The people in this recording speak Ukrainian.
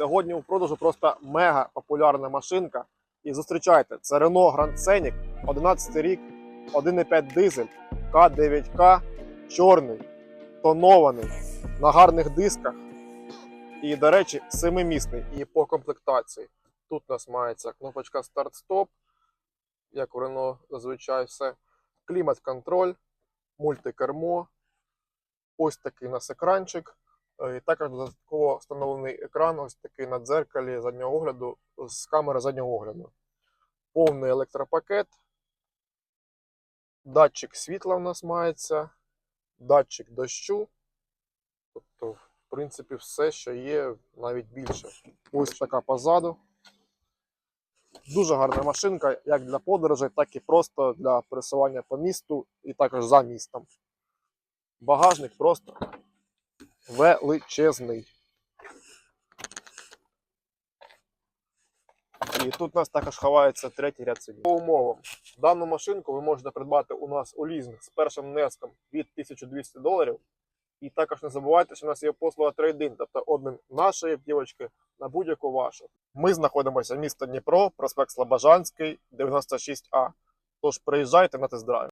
Сьогодні у продажу просто мега популярна машинка. І зустрічайте, це Renault Grand Scenic, 11 рік, 1,5 дизель, К9К, чорний, тонований, на гарних дисках. І, до речі, семимісний і по комплектації. Тут у нас мається кнопочка старт-стоп, як у Renault зазвичай все. Клімат-контроль, мультикермо. Ось такий у нас екранчик. Е, також додатково встановлений екран, ось такий на дзеркалі заднього огляду з камери заднього огляду. Повний електропакет. Датчик світла в нас мається, датчик дощу. Тобто, в принципі, все, що є, навіть більше. Ось така позаду. Дуже гарна машинка, як для подорожей, так і просто для пересування по місту і також за містом. Багажник просто величезний. І тут у нас також ховається третій ряд сидінь. По умовам, дану машинку ви можете придбати у нас у лізинг з першим внеском від 1200 доларів. І також не забувайте, що у нас є послуга трейдин, тобто обмін нашої автівочки на будь-яку вашу. Ми знаходимося в місто Дніпро, проспект Слобожанський, 96А. Тож приїжджайте на тест-драйв.